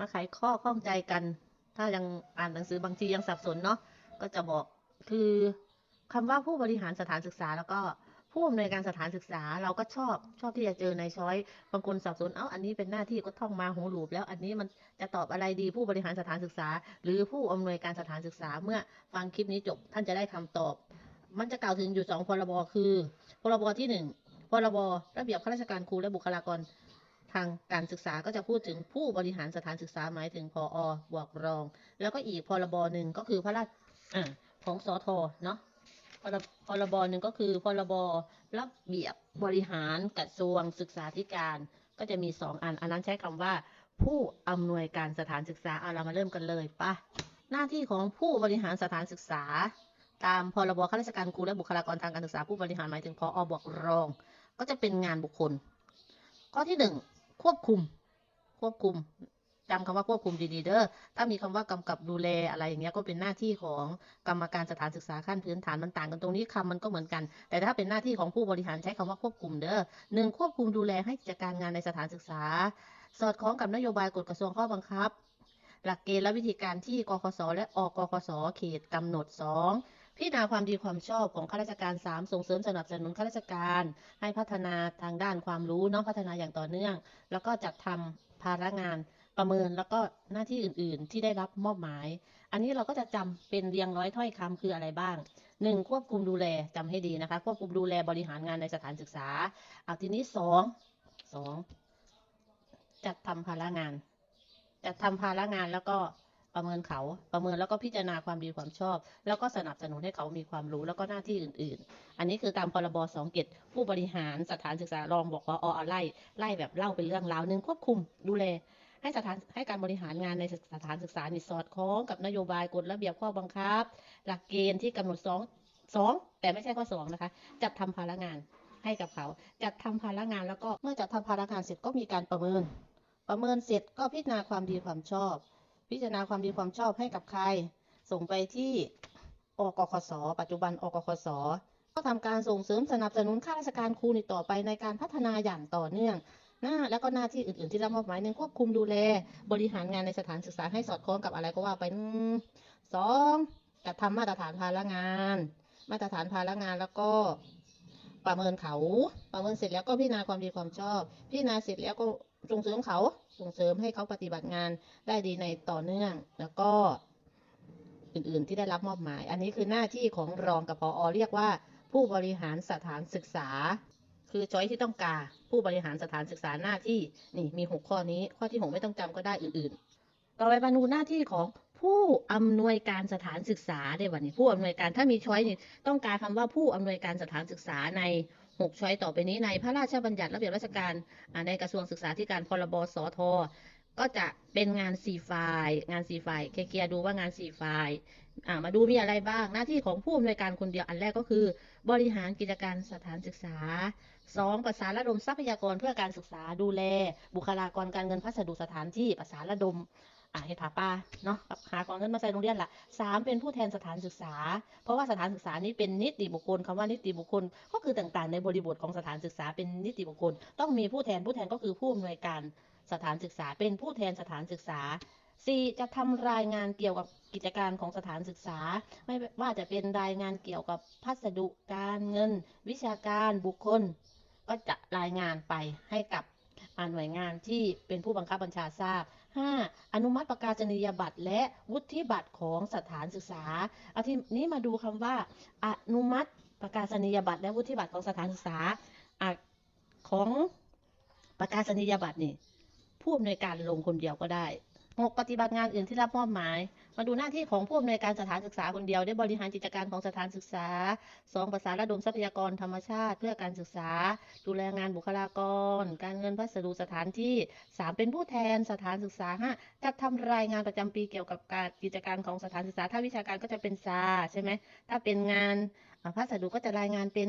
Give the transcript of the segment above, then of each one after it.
มาไขข้อข้องใจกัน ถ้ายังอ่านหนังสือบางทียังสับสนเนาะก็จะบอกคือคำว่าผู้บริหารสถานศึกษาแล้วก็ผู้อำนวยการสถานศึกษาเราก็ชอบชอบที่จะเจอในช้อยบางคนสับสนเอ้าอันนี้เป็นหน้าที่ก็ท่องมาหูหลูบแล้วอันนี้มันจะตอบอะไรดีผู้บริหารสถานศึกษา หรือผู้อำนวยการสถานศึกษาเมื่อฟังคลิปนี้จบท่านจะได้คำตอบ มันจะกล่าวถึงอยู่สองพรบคือ พรบที่หนึ่งพรบระเบียบข้าราชการครูและบุคลากร ทางการศึกษาก็จะพูดถึงผู้บริหารสถานศึกษาหมายถึงพออบวกรอง แล้วก็อีกพรบหนึ่งก็คือพระราชของสอทเนาะพรบพรบหนึ่งก็คือพรบระเบียบบริหารกระทรวงศึกษาธิการ ก็จะมีสองอัน อันนั้นใช้คำว่า ผู้อำนวยการสถานศึกษาเอาเรามาเริ่มกันเลยปะหน้าที่ของผู้บริหารสถานศึกษา ตามพรบข้าราชการครูและบุคลากรทางการศึกษาผู้บริหารหมายถึงพออบวกรอง ก็จะเป็นงานบุคคล ข้อที่หนึ่ง ควบคุม ควบคุมจำคำว่าควบคุมดีๆเด้อ ถ้ามีคำว่ากำกับดูแลอะไรอย่างเงี้ยก็เป็นหน้าที่ของกรรมการสถานศึกษาขั้นพื้นฐานมันต่างกันตรงนี้คำมันก็เหมือนกัน แต่ถ้าเป็นหน้าที่ของผู้บริหารใช้คำว่าควบคุมเด้อหนึ่งควบคุมดูแลให้กิจการงานในสถานศึกษา สอดคล้องกับนโยบายกฎกระทรวงข้อบังคับ หลักเกณฑ์และวิธีการที่กคสและอกคสเขตกำหนดสอง พิจารณาความดีความชอบของข้าราชการ 3 ส่งเสริมสนับสนุนข้าราชการ ให้พัฒนาทางด้านความรู้น้องพัฒนาอย่างต่อเนื่อง แล้วก็จัดทำภาระงานประเมินแล้วก็หน้าที่อื่น ๆ ที่ได้รับมอบหมาย อันนี้เราก็จะจำเป็นเรียงร้อยถ้อยคำคืออะไรบ้าง 1. ควบคุมดูแลจำให้ดีนะคะ ควบคุมดูแลบริหารงานในสถานศึกษาเอาทีนี้ 2 2 จัดทำภาระงาน จัดทำภาระงานแล้วก็ ประเมินเขาประเมินแล้วก็พิจารณาความดีความชอบ แล้วก็สนับสนุนให้เขามีความรู้แล้วก็หน้าที่อื่น ๆ อันนี้คือตามพรบสองเกตผู้บริหารสถานศึกษารองบอกว่าอไล่ไล่แบบเล่าเป็นเรื่องราวหนึ่งควบคุมดูแลให้สถานให้การบริหารงานในสถานศึกษานี่สอดคล้องกับนโยบายกฎระเบียบข้อบังคับ หลักเกณฑ์ที่กำหนดสองสองแต่ไม่ใช่ข้อสองนะคะ จัดทำภาระงานให้กับเขา จัดทำภาระงานแล้วก็เมื่อจัดทำภาระงานเสร็จก็มีการประเมิน ประเมินเสร็จก็พิจารณาความดีความชอบ พิจารณาความดีความชอบให้กับใคร ส่งไปที่อกคสปัจจุบันอกคสก็ทำการส่งเสริมสนับสนุนข้าราชการครูในต่อไปในการพัฒนาอย่างต่อเนื่องหน้าแล้วก็หน้าที่อื่นๆที่รับมอบหมายหนึ่งควบคุมดูแล บริหารงานในสถานศึกษาให้สอดคล้องกับอะไรก็ว่าไปสองจัดทำมาตรฐานภาระงาน มาตรฐานภาระงานแล้วก็ ประเมินเขา ประเมินเสร็จแล้วก็พิจารณาความดีความชอบ พิจารณาเสร็จแล้วก็ส่งเสริมเขาส่งเสริมให้เขาปฏิบัติงานได้ดีในต่อเนื่อง แล้วก็อื่นๆที่ได้รับมอบหมาย อันนี้คือหน้าที่ของรองกับพออเรียกว่า ผู้บริหารสถานศึกษา คือช้อยที่ต้องการผู้บริหารสถานศึกษาหน้าที่นี่มีหกข้อนี้ ข้อที่หกไม่ต้องจำก็ได้อื่นๆ ต่อไปมาดูหน้าที่ของ ผู้อำนวยการสถานศึกษาได้วันนี้ผู้อำนวยการถ้ามีช้อยนี่ต้องการคำว่าผู้อำนวยการสถานศึกษาในหกช้อยต่อไปนี้ในพระราชบัญญัติระเบียบราชการในกระทรวงศึกษาธิการพรบสทก็จะเป็นงานสี่ฝ่ายงานสี่ฝ่ายเคลียร์ดูว่างานสี่ฝ่ายมาดูมีอะไรบ้าง หน้าที่ของผู้อำนวยการคนเดียวอันแรกก็คือ บริหารกิจการสถานศึกษาสองประสานระดมทรัพยากรเพื่อการศึกษาดูแล บุคลากรการเงินพัสดุสถานที่ประสานระดม อ่าเฮ็ดผาป้าเนาะหากองเงินมาใส่โรงเรียนละสามเป็นผู้แทนสถานศึกษา เพราะว่าสถานศึกษานี้เป็นนิติบุคคลคำว่านิติบุคคล ก็คือต่างๆ ในบริบทของสถานศึกษาเป็นนิติบุคคล ต้องมีผู้แทนผู้แทนก็คือผู้อำนวยการสถานศึกษา เป็นผู้แทนสถานศึกษาสี่จะทำรายงานเกี่ยวกับกิจการของสถานศึกษา ไม่ว่าจะเป็นรายงานเกี่ยวกับพัสดุการเงิน วิชาการบุคคล ก็จะรายงานไปให้กับหน่วยงานที่เป็นผู้บังคับบัญชาทราบ 5. อนุมัติประกาศนียบัตรและวุฒิบัตรของสถานศึกษาเอาทีนี้มาดูคำว่า อนุมัติประกาศนียบัตรและวุฒิบัตรของสถานศึกษาอของประกาศนียบัตรนี่ผู้อำนวยการลงคนเดียวก็ได้ หกปฏิบัติงานอื่นที่รับมอบหมาย มาดูหน้าที่ของผู้อำนวยการสถานศึกษาคนเดียว ได้บริหารกิจการของสถานศึกษาสองประสานระดมทรัพยากรธรรมชาติ เพื่อการศึกษา ดูแลงานบุคลากร การเงินพัสดุสถานที่สามเป็นผู้แทนสถานศึกษาห้าจัดทำรายงานประจำปีเกี่ยวกับการกิจการของสถานศึกษา ถ้าวิชาการก็จะเป็นซาใช่ไหมถ้าเป็นงานพัสดุก็จะรายงานเป็น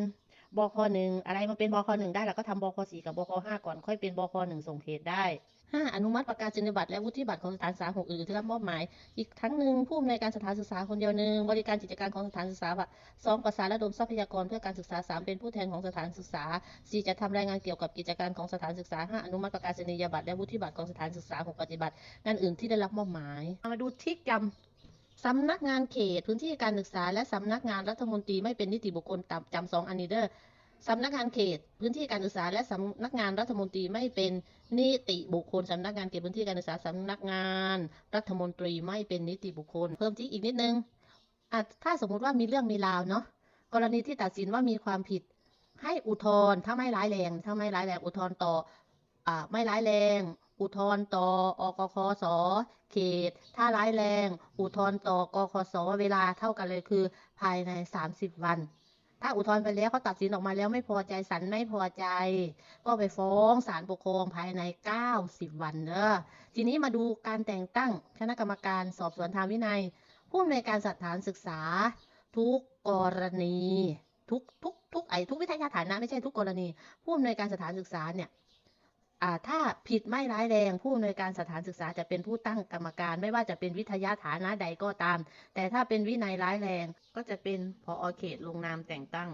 บคหนึ่งอะไรมาเป็นบคหนึ่งได้เราก็ทำบคสี่กับบคห้าก่อนค่อยเป็นบคหนึ่งส่งเขตได้ 5. อนุมัติประกาศนียบัตรและวุฒิบัตรของสถานศึกษาหกอื่นที่รับมอบหมาย อีกทั้งหนึ่งผู้อำนวยการสถานศึกษาคนเดียวหนึ่งบริการกิจการของสถานศึกษาสองประสานระดมทรัพยากรเพื่อการศึกษาสามเป็นผู้แทนของสถานศึกษาสี่จะทำรายงานเกี่ยวกับกิจการของสถานศึกษาห้าอนุมัติประกาศนียบัตรและวุฒิบัตรของสถานศึกษาหกปฏิบัติงานอื่นที่ได้รับมอบหมาย มาดูที่จำสำนักงานเขตพื้นที่การศึกษา และสำนักงานรัฐมนตรีไม่เป็นนิติบุคคลตามจำสองอันนี้เด้อ สำนักงานเขตพื้นที่การศึกษา และสำนักงานรัฐมนตรีไม่เป็นนิติบุคคลสำนักงานเขตพื้นที่การศึกษาสำนักงาน รัฐมนตรีไม่เป็นนิติบุคคล เพิ่มที่อีกนิดนึงถ้าสมมุติว่ามีเรื่องมีราวเนาะกรณีที่ตัดสินว่ามีความผิด ให้อุทธรณ์ถ้าไม่ร้ายแรงถ้าไม่ร้ายแรงอุทธรณ์ต่ออไม่ร้ายแรง อุทธรณ์ต่ออกคสเขต ถ้าร้ายแรง อุทธรณ์ต่อกคสเวลาเท่ากันเลยคือ ภายใน 30 วัน ถ้าอุทธรณ์ไปแล้วเขาตัดสินออกมาแล้วไม่พอใจศาลไม่พอใจ ก็ไปฟ้องศาลปกครองภายใน 90 วันเด้อทีนี้มาดูการแต่งตั้งคณะกรรมการสอบสวนทางวินัย ผู้อำนวยการสถานศึกษา ทุกกรณี ทุกทุกทุกไอทุกวิทยาฐานะไม่ใช่ทุกกรณี ผู้อำนวยการสถานศึกษาเนี่ย ถ้าผิดไม่ร้ายแรงผู้อำนวยการสถานศึกษาจะเป็นผู้ตั้งกรรมการ ไม่ว่าจะเป็นวิทยาฐานะใดก็ตาม แต่ถ้าเป็นวินัยร้ายแรงก็จะเป็นพอเขตลงนามแต่งตั้ง